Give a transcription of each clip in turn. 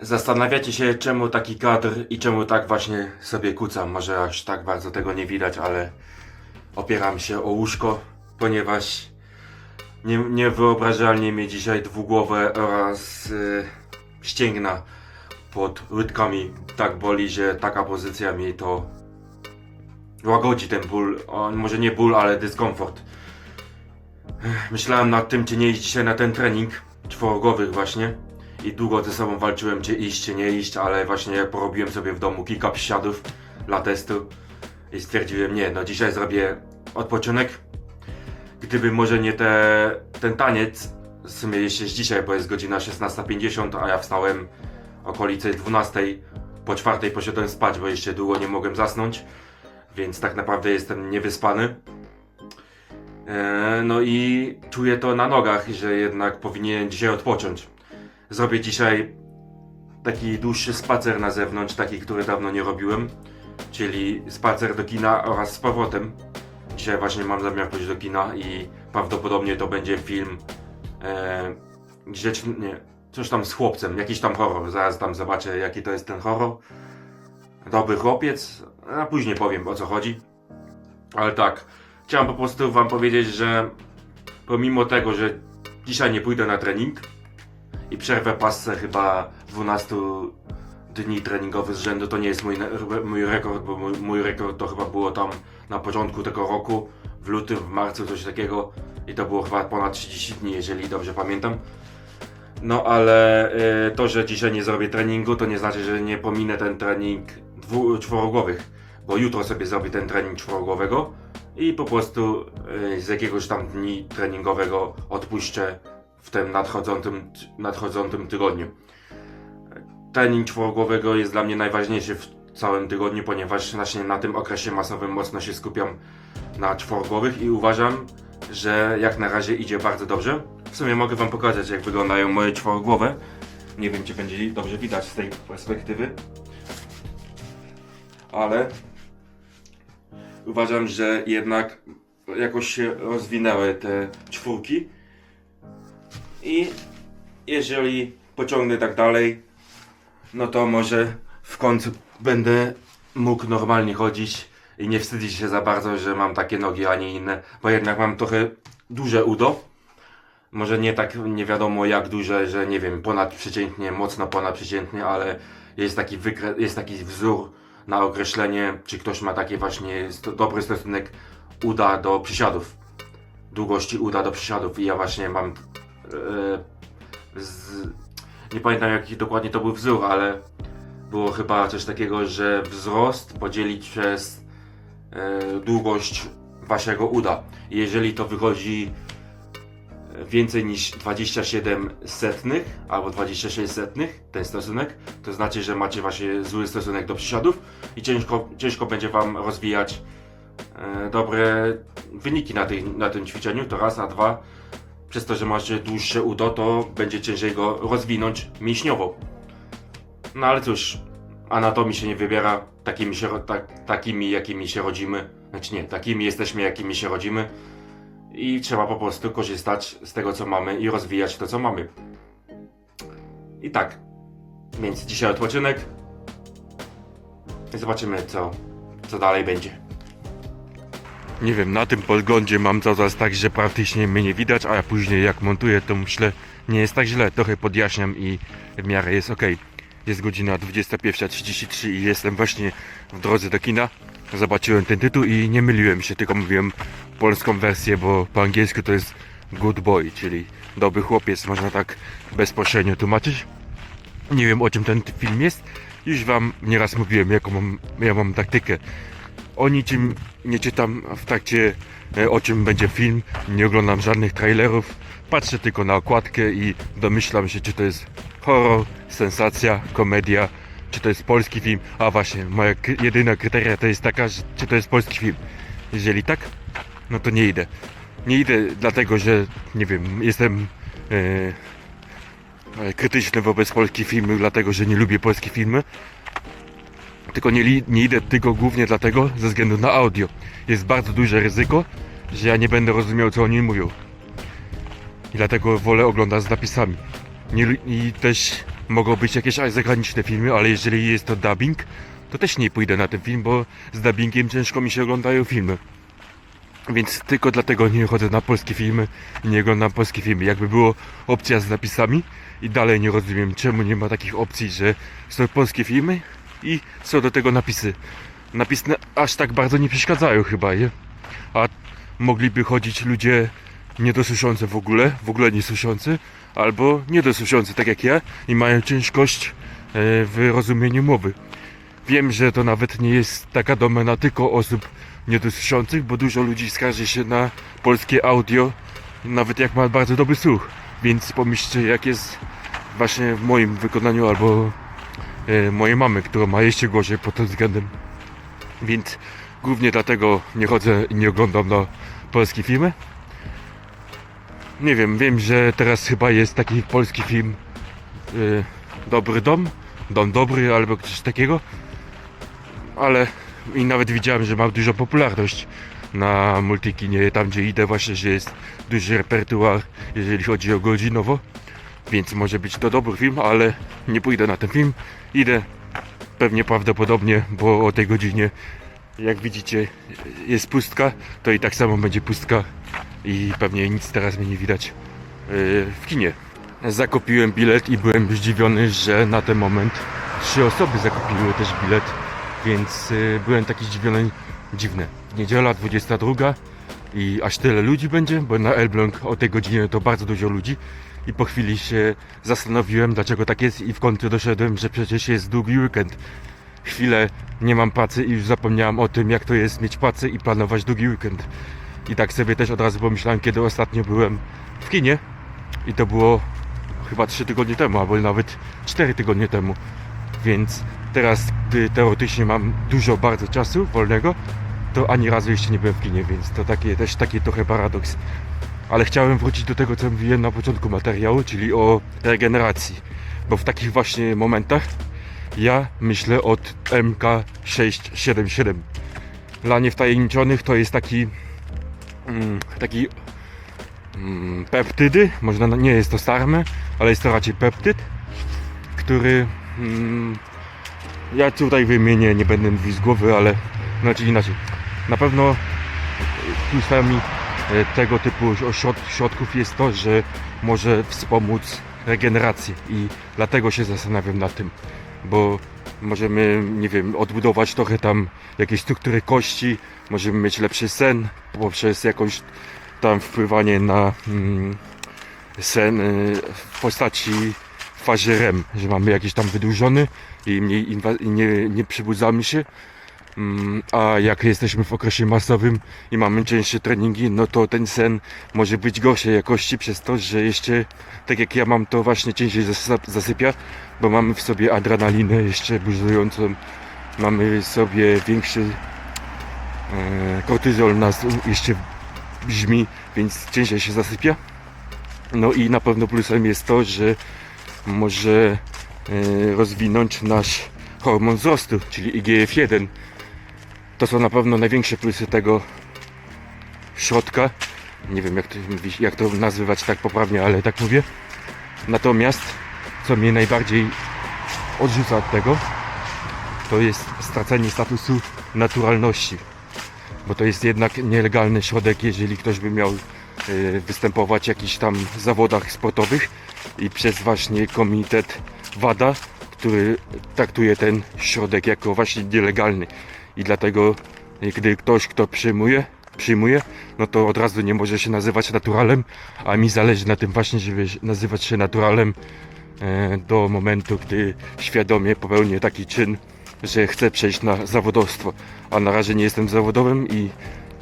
Zastanawiacie się, czemu taki kadr i czemu tak właśnie sobie kucam. Może aż tak bardzo tego nie widać, ale opieram się o łóżko, ponieważ nie, niewyobrażalnie mnie dzisiaj dwugłowe oraz y, ścięgna pod łydkami tak boli, że taka pozycja mi to łagodzi ten ból. O, może nie ból, ale dyskomfort. Myślałem nad tym, czy nie iść dzisiaj na ten trening czworogowych właśnie. I długo ze sobą walczyłem, czy iść, czy nie iść, ale właśnie porobiłem sobie w domu kilka przysiadów dla testu i stwierdziłem, nie, no dzisiaj zrobię odpoczynek. Gdyby może nie te, ten taniec, w sumie jest dzisiaj, bo jest godzina 16.50, a ja wstałem okolicy 12.00, po czwartej poszedłem spać, bo jeszcze długo nie mogłem zasnąć, więc tak naprawdę jestem niewyspany. Eee, No i czuję to na nogach, że jednak powinien dzisiaj odpocząć. Zrobię dzisiaj taki dłuższy spacer na zewnątrz, taki, który dawno nie robiłem, czyli spacer do kina oraz z powrotem. Dzisiaj właśnie mam zamiar pójść do kina i prawdopodobnie to będzie film e, nie, coś tam z chłopcem, jakiś tam horror. Zaraz tam zobaczę jaki to jest ten horror. Dobry chłopiec, a później powiem o co chodzi. Ale tak, chciałem po prostu wam powiedzieć, że pomimo tego, że dzisiaj nie pójdę na trening i przerwę pasce chyba 12 dni treningowych z rzędu, to nie jest mój, mój rekord, bo mój, mój rekord to chyba było tam na początku tego roku, w lutym, w marcu, coś takiego. I to było chyba ponad 30 dni, jeżeli dobrze pamiętam. No ale y, to, że dzisiaj nie zrobię treningu, to nie znaczy, że nie pominę ten trening dwu, czworogłowych, bo jutro sobie zrobię ten trening czworogłowego i po prostu y, z jakiegoś tam dni treningowego odpuszczę w tym nadchodzącym, nadchodzącym tygodniu. Trening czworogłowego jest dla mnie najważniejszy w całym tygodniu, ponieważ właśnie na tym okresie masowym mocno się skupiam na czworogłowych i uważam, że jak na razie idzie bardzo dobrze. W sumie mogę wam pokazać jak wyglądają moje czworogłowe. Nie wiem czy będzie dobrze widać z tej perspektywy. Ale uważam, że jednak jakoś się rozwinęły te czwórki. I jeżeli pociągnę tak dalej, no to może w końcu będę mógł normalnie chodzić i nie wstydzić się za bardzo, że mam takie nogi, a nie inne, bo jednak mam trochę duże udo. Może nie tak nie wiadomo jak duże, że nie wiem, ponadprzeciętnie, mocno ponadprzeciętnie, ale jest taki, wykre- jest taki wzór na określenie, czy ktoś ma taki właśnie sto- dobry stosunek uda do przysiadów. Długości uda do przysiadów i ja właśnie mam z, nie pamiętam jaki dokładnie to był wzór, ale było chyba coś takiego, że wzrost podzielić przez e, długość waszego uda. Jeżeli to wychodzi więcej niż 27 setnych albo 26 setnych, ten stosunek, to znaczy, że macie właśnie zły stosunek do przysiadów i ciężko, ciężko będzie wam rozwijać e, dobre wyniki na, tej, na tym ćwiczeniu, to raz, a dwa, przez to, że macie dłuższe udo, to będzie ciężej go rozwinąć mięśniowo. No ale cóż, anatomii się nie wybiera, takimi, się, tak, takimi jakimi się rodzimy. Znaczy nie, takimi jesteśmy jakimi się rodzimy. I trzeba po prostu korzystać z tego co mamy i rozwijać to co mamy. I tak. Więc dzisiaj odpoczynek. Zobaczymy co, co dalej będzie. Nie wiem, na tym podglądzie mam zaraz tak, że praktycznie mnie nie widać, a później jak montuję to myślę, nie jest tak źle, trochę podjaśniam i w miarę jest ok. Jest godzina 21.33 i jestem właśnie w drodze do kina. Zobaczyłem ten tytuł i nie myliłem się, tylko mówiłem polską wersję, bo po angielsku to jest good boy, czyli dobry chłopiec, można tak bezpośrednio tłumaczyć. Nie wiem o czym ten film jest. Już wam nieraz mówiłem, jaką mam, ja mam taktykę. O niczym nie czytam w trakcie e, o czym będzie film, nie oglądam żadnych trailerów, patrzę tylko na okładkę i domyślam się czy to jest horror, sensacja, komedia, czy to jest polski film. A właśnie, moja jedyna kryteria to jest taka, że, czy to jest polski film. Jeżeli tak, no to nie idę. Nie idę dlatego, że nie wiem, jestem e, e, krytyczny wobec polskich filmów, dlatego że nie lubię polskich filmy. Tylko nie, nie idę tylko głównie dlatego, ze względu na audio. Jest bardzo duże ryzyko, że ja nie będę rozumiał, co oni mówią. I dlatego wolę oglądać z napisami. Nie, I też mogą być jakieś zagraniczne filmy, ale jeżeli jest to dubbing, to też nie pójdę na ten film, bo z dubbingiem ciężko mi się oglądają filmy. Więc tylko dlatego nie chodzę na polskie filmy i nie oglądam polskie filmy. Jakby było opcja z napisami i dalej nie rozumiem czemu nie ma takich opcji, że są polskie filmy i są do tego napisy. Napisy aż tak bardzo nie przeszkadzają chyba, nie? A mogliby chodzić ludzie niedosłyszący w ogóle, w ogóle niesłyszący, albo niedosłyszący tak jak ja i mają ciężkość e, w rozumieniu mowy. Wiem, że to nawet nie jest taka domena tylko osób niedosłyszących, bo dużo ludzi skarży się na polskie audio, nawet jak ma bardzo dobry słuch. Więc pomyślcie, jak jest właśnie w moim wykonaniu albo mojej mamy, która ma jeszcze gorzej pod tym względem. Więc głównie dlatego nie chodzę i nie oglądam na polskie filmy. Nie wiem, wiem, że teraz chyba jest taki polski film y, Dobry Dom, Dom Dobry albo coś takiego, ale i nawet widziałem, że ma dużą popularność na multikinie, tam gdzie idę właśnie, że jest duży repertuar, jeżeli chodzi o godzinowo, więc może być to dobry film, ale nie pójdę na ten film, idę pewnie prawdopodobnie, bo o tej godzinie jak widzicie jest pustka, to i tak samo będzie pustka i pewnie nic teraz mnie nie widać yy, w kinie. Zakupiłem bilet i byłem zdziwiony, że na ten moment trzy osoby zakupiły też bilet, więc yy, byłem taki zdziwiony, dziwne. Niedziela 22 i aż tyle ludzi będzie, bo na Elbląg o tej godzinie to bardzo dużo ludzi i po chwili się zastanowiłem, dlaczego tak jest i w końcu doszedłem, że przecież jest długi weekend chwilę nie mam pracy i już zapomniałem o tym, jak to jest mieć pracę i planować długi weekend. I tak sobie też od razu pomyślałem, kiedy ostatnio byłem w kinie i to było chyba 3 tygodnie temu, albo nawet 4 tygodnie temu. Więc teraz, gdy teoretycznie mam dużo bardzo czasu wolnego, to ani razu jeszcze nie byłem w kinie, więc to takie, też taki trochę paradoks. Ale chciałem wrócić do tego, co mówiłem na początku materiału, czyli o regeneracji. Bo w takich właśnie momentach ja myślę od MK677. Dla niewtajemniczonych to jest taki mm, taki mm, peptydy, można nie jest to sarme, ale jest to raczej peptyd, który mm, ja tutaj wymienię, nie będę mówił z głowy, ale znaczy inaczej. Na pewno plusami tego typu środ, środków jest to, że może wspomóc regenerację i dlatego się zastanawiam nad tym bo możemy, nie wiem, odbudować trochę tam jakieś struktury kości, możemy mieć lepszy sen poprzez jakąś tam wpływanie na mm, sen y, w postaci w fazie REM, że mamy jakiś tam wydłużony i mniej nie, nie przybudzamy się. Mm, A jak jesteśmy w okresie masowym i mamy częściej treningi, no to ten sen może być gorszej jakości przez to, że jeszcze, tak jak ja mam, to właśnie ciężej zas- zasypia, bo mamy w sobie adrenalinę jeszcze buzującą, mamy sobie większy e, kortyzol nas jeszcze brzmi, więc ciężej się zasypia. No i na pewno plusem jest to, że może e, rozwinąć nasz hormon wzrostu, czyli IGF-1. To są na pewno największe plusy tego środka. Nie wiem jak to, jak to nazywać tak poprawnie, ale tak mówię. Natomiast co mnie najbardziej odrzuca od tego, to jest stracenie statusu naturalności. Bo to jest jednak nielegalny środek, jeżeli ktoś by miał e, występować w jakichś tam zawodach sportowych i przez właśnie komitet WADA, który traktuje ten środek jako właśnie nielegalny. I dlatego, e, gdy ktoś, kto przyjmuje, przyjmuje, no to od razu nie może się nazywać naturalem, a mi zależy na tym właśnie, żeby nazywać się naturalem e, do momentu, gdy świadomie popełnię taki czyn, że chcę przejść na zawodowstwo. A na razie nie jestem zawodowym i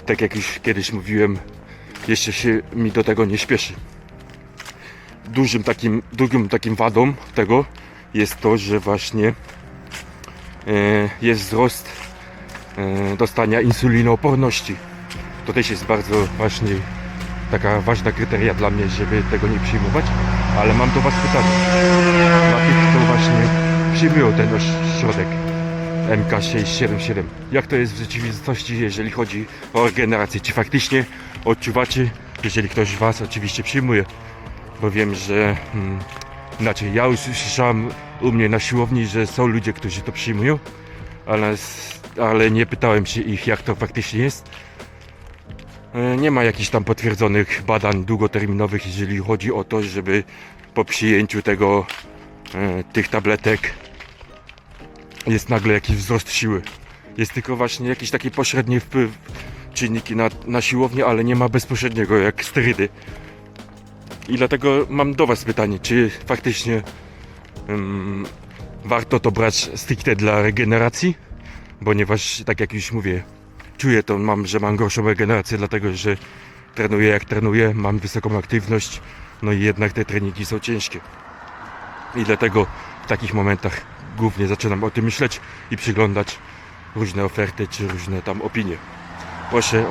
tak jak już kiedyś mówiłem, jeszcze się mi do tego nie śpieszy. Dużym takim, drugim takim wadą tego jest to, że właśnie e, jest wzrost dostania insulinooporności. To też jest bardzo właśnie taka ważna kryteria dla mnie, żeby tego nie przyjmować. Ale mam do Was pytanie. Dla tych, kto właśnie przyjmują ten środek MK677. Jak to jest w rzeczywistości, jeżeli chodzi o regenerację? Czy faktycznie odczuwacie, jeżeli ktoś Was oczywiście przyjmuje? Bo wiem, że mm, inaczej, ja już słyszałem u mnie na siłowni, że są ludzie, którzy to przyjmują, ale, ale nie pytałem się ich, jak to faktycznie jest. E, Nie ma jakichś tam potwierdzonych badań długoterminowych, jeżeli chodzi o to, żeby po przyjęciu tego, e, tych tabletek jest nagle jakiś wzrost siły. Jest tylko właśnie jakiś taki pośredni wpływ czynniki na, na siłownię, ale nie ma bezpośredniego jak sterydy. I dlatego mam do Was pytanie, czy faktycznie ym, warto to brać stricte dla regeneracji? Ponieważ, tak jak już mówię, czuję to, mam, że mam gorszą regenerację, dlatego że trenuję jak trenuję, mam wysoką aktywność, no i jednak te treningi są ciężkie. I dlatego w takich momentach głównie zaczynam o tym myśleć i przyglądać różne oferty czy różne tam opinie. Proszę,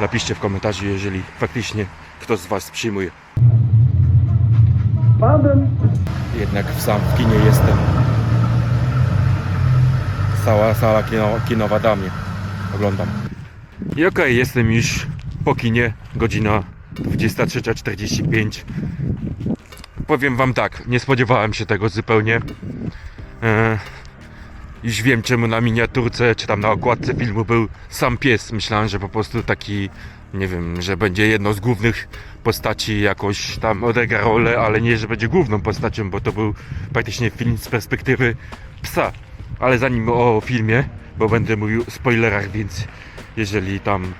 napiszcie w komentarzu, jeżeli faktycznie ktoś z Was przyjmuje. Jednak w sam w kinie jestem. Cała sala kino, kinowa da mnie. Oglądam. I okej, jestem już po kinie. Godzina 23.45. Powiem Wam tak, nie spodziewałem się tego zupełnie. E, już wiem czemu na miniaturce, czy tam na okładce filmu był sam pies. Myślałem, że po prostu taki, nie wiem, że będzie jedną z głównych postaci jakoś tam odegra rolę, ale nie, że będzie główną postacią, bo to był praktycznie film z perspektywy psa. Ale zanim o filmie, bo będę mówił o spoilerach, więc jeżeli tam,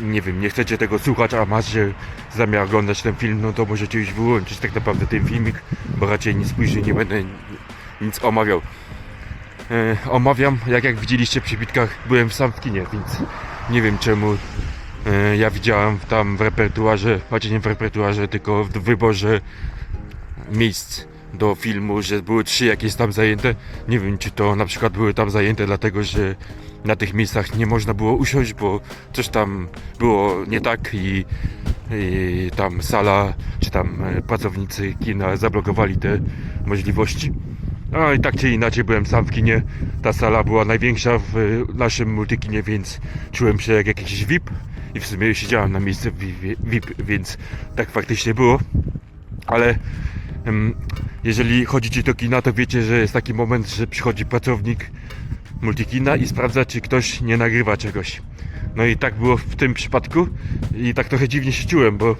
nie wiem, nie chcecie tego słuchać, a macie zamiar oglądać ten film, no to możecie już wyłączyć tak naprawdę ten filmik, bo raczej nic później nie będę nic omawiał. E, omawiam, jak jak widzieliście przy bitkach, byłem sam w kinie, więc nie wiem czemu e, ja widziałem tam w repertuarze, znaczy nie w repertuarze, tylko w wyborze miejsc do filmu, że były trzy jakieś tam zajęte. Nie wiem, czy to na przykład były tam zajęte dlatego, że na tych miejscach nie można było usiąść, bo coś tam było nie tak i, i tam sala, czy tam e, pracownicy kina zablokowali te możliwości. No i tak czy inaczej byłem sam w kinie. Ta sala była największa w y, naszym multikinie, więc czułem się jak jakiś VIP i w sumie siedziałem na miejscu VIP, więc tak faktycznie było. Ale jeżeli chodzicie do kina, to wiecie, że jest taki moment, że przychodzi pracownik multikina i sprawdza, czy ktoś nie nagrywa czegoś. No i tak było w tym przypadku i tak trochę dziwnie się czułem, bo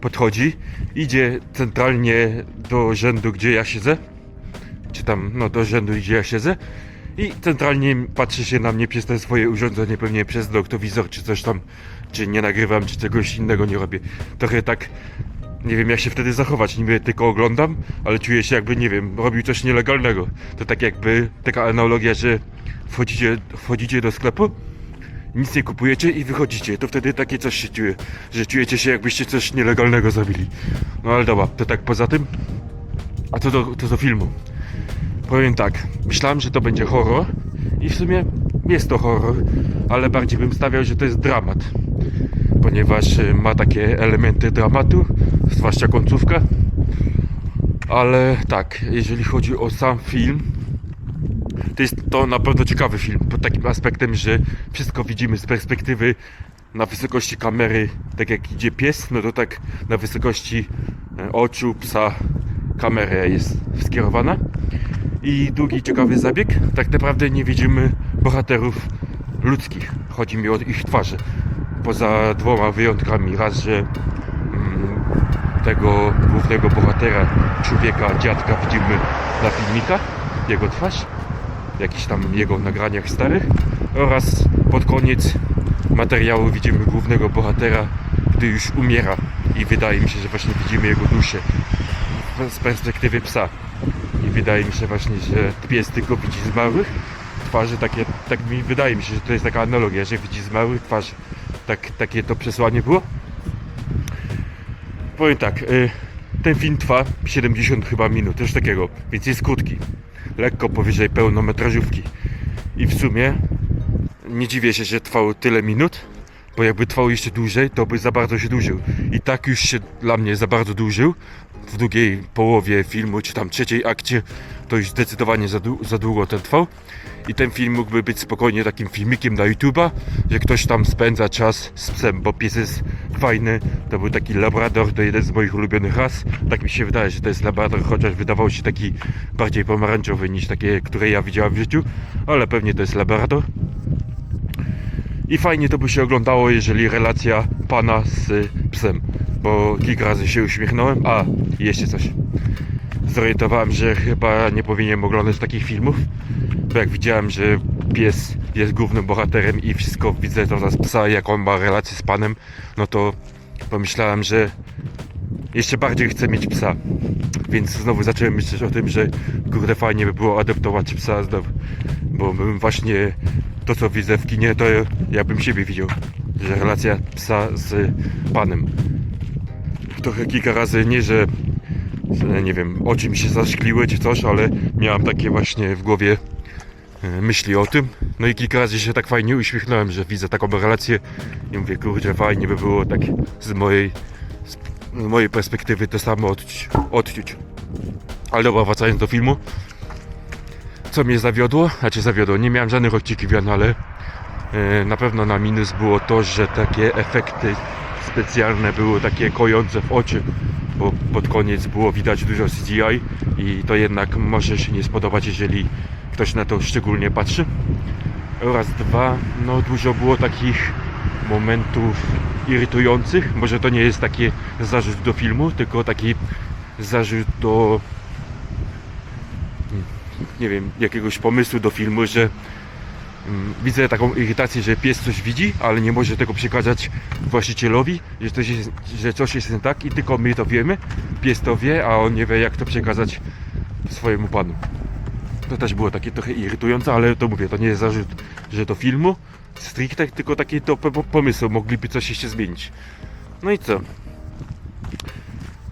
podchodzi, idzie centralnie do rzędu, gdzie ja siedzę czy tam no do rzędu gdzie ja siedzę i centralnie patrzy się na mnie przez te swoje urządzenie, pewnie przez doktowizor czy coś tam, czy nie nagrywam, czy czegoś innego nie robię. Trochę tak nie wiem jak się wtedy zachować, niby tylko oglądam, ale czuję się jakby, nie wiem, robił coś nielegalnego. To tak jakby taka analogia, że wchodzicie, wchodzicie do sklepu, nic nie kupujecie i wychodzicie, to wtedy takie coś się czuje, że czujecie się jakbyście coś nielegalnego zrobili. No ale dobra, to tak poza tym, a co do, to do filmu. Powiem tak, myślałem, że to będzie horror i w sumie jest to horror, ale bardziej bym stawiał, że to jest dramat, ponieważ ma takie elementy dramatu, zwłaszcza końcówka. Ale tak, jeżeli chodzi o sam film, to jest to na pewno ciekawy film, pod takim aspektem, że wszystko widzimy z perspektywy na wysokości kamery, tak jak idzie pies, no to tak na wysokości e, oczu psa kamera jest skierowana. I drugi ciekawy zabieg, tak naprawdę nie widzimy bohaterów ludzkich. Chodzi mi o ich twarze. Poza dwoma wyjątkami. Raz, że tego głównego bohatera, człowieka, dziadka widzimy na filmikach, jego twarz, jakichś tam jego nagraniach starych oraz pod koniec materiału widzimy głównego bohatera, gdy już umiera i wydaje mi się, że właśnie widzimy jego duszę z perspektywy psa. I wydaje mi się właśnie, że pies tylko widzi zmarłych twarzy, takie, tak mi wydaje mi się, że to jest taka analogia, że widzi zmarłych twarzy. Tak, takie to przesłanie było. Powiem tak, y, ten film trwa 70 chyba minut, coś takiego, więc jest krótki. Lekko powyżej pełnometrażówki. I w sumie nie dziwię się, że trwał tyle minut, bo jakby trwał jeszcze dłużej, to by za bardzo się dłużył. I tak już się dla mnie za bardzo dłużył. W drugiej połowie filmu, czy tam trzeciej akcie, to zdecydowanie za, za długo ten trwał. I ten film mógłby być spokojnie takim filmikiem na YouTube'a, że ktoś tam spędza czas z psem, bo pies jest fajny. To był taki labrador, to jeden z moich ulubionych ras. Tak mi się wydaje, że to jest labrador, chociaż wydawał się taki bardziej pomarańczowy niż takie, które ja widziałem w życiu, ale pewnie to jest labrador. I fajnie to by się oglądało, jeżeli relacja pana z psem, bo kilka razy się uśmiechnąłem. A, jeszcze coś. Zorientowałem, że chyba nie powinienem oglądać takich filmów, bo jak widziałem, że pies jest głównym bohaterem i wszystko widzę to z psa, jak on ma relację z panem, no to pomyślałem, że jeszcze bardziej chcę mieć psa. Więc znowu zacząłem myśleć o tym, że kurde fajnie by było adoptować psa znowu, bo bym właśnie to co widzę w kinie, to ja bym siebie widział, że relacja psa z panem. Trochę kilka razy nie, że nie wiem, oczy mi się zaszkliły czy coś, ale miałem takie właśnie w głowie e, myśli o tym. No i kilka razy się tak fajnie uśmiechnąłem, że widzę taką relację i mówię, kurczę, fajnie by było tak z mojej, z mojej perspektywy to samo odczuć. Ale dobra, wracając do filmu. Co mnie zawiodło? Znaczy zawiodło, nie miałem żadnych oczekiwań, ale e, na pewno na minus było to, że takie efekty specjalne były takie kojące w oczy, bo pod koniec było widać dużo CGI i to jednak może się nie spodobać, jeżeli ktoś na to szczególnie patrzy. Oraz dwa, no dużo było takich momentów irytujących. Może to nie jest taki zarzut do filmu, tylko taki zarzut do nie wiem, jakiegoś pomysłu do filmu, że widzę taką irytację, że pies coś widzi, ale nie może tego przekazać właścicielowi, że coś, jest, że coś jest nie tak i tylko my to wiemy, pies to wie, a on nie wie jak to przekazać swojemu panu. To też było takie trochę irytujące, ale to mówię, to nie jest zarzut, że do filmu stricte, tylko taki to po- po- pomysł, mogliby coś jeszcze zmienić. No i co?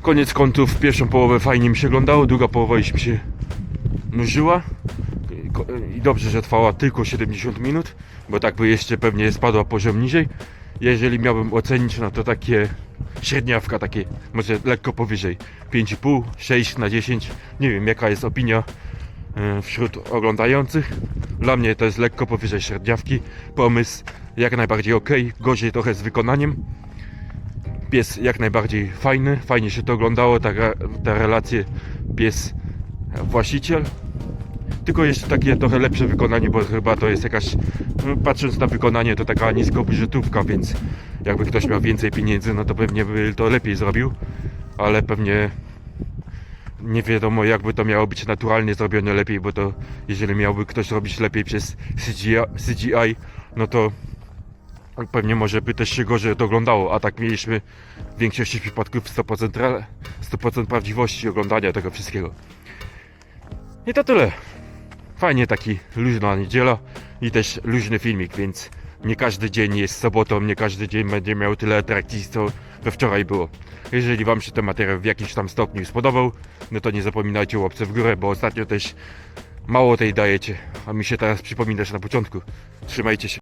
Koniec końców, pierwszą połowę fajnie mi się oglądało, druga połowa już mi się nużyła I dobrze, że trwała tylko 70 minut, bo tak by jeszcze pewnie spadła poziom niżej. Jeżeli miałbym ocenić, no to takie średniawka, takie może lekko powyżej 5,5, 6 na 10. Nie wiem jaka jest opinia e, wśród oglądających. Dla mnie to jest lekko powyżej średniawki. Pomysł jak najbardziej ok, gorzej trochę z wykonaniem. Pies jak najbardziej fajny, fajnie się to oglądało, ta, re- te relacje pies właściciel. Tylko jeszcze takie trochę lepsze wykonanie, bo chyba to jest jakaś, patrząc na wykonanie, to taka niskobudżetówka, więc jakby ktoś miał więcej pieniędzy, no to pewnie by to lepiej zrobił, ale pewnie nie wiadomo jakby to miało być naturalnie zrobione lepiej, bo to jeżeli miałby ktoś robić lepiej przez CGI, no to pewnie może by też się gorzej to oglądało, a tak mieliśmy w większości przypadków 100%, re- 100% prawdziwości oglądania tego wszystkiego. I to tyle. Fajnie taki luźna niedziela i też luźny filmik, więc nie każdy dzień jest sobotą, nie każdy dzień będzie miał tyle atrakcji, co we wczoraj było. Jeżeli Wam się ten materiał w jakimś tam stopniu spodobał, no to nie zapominajcie o łapce w górę, bo ostatnio też mało tej dajecie, a mi się teraz przypominasz na początku. Trzymajcie się.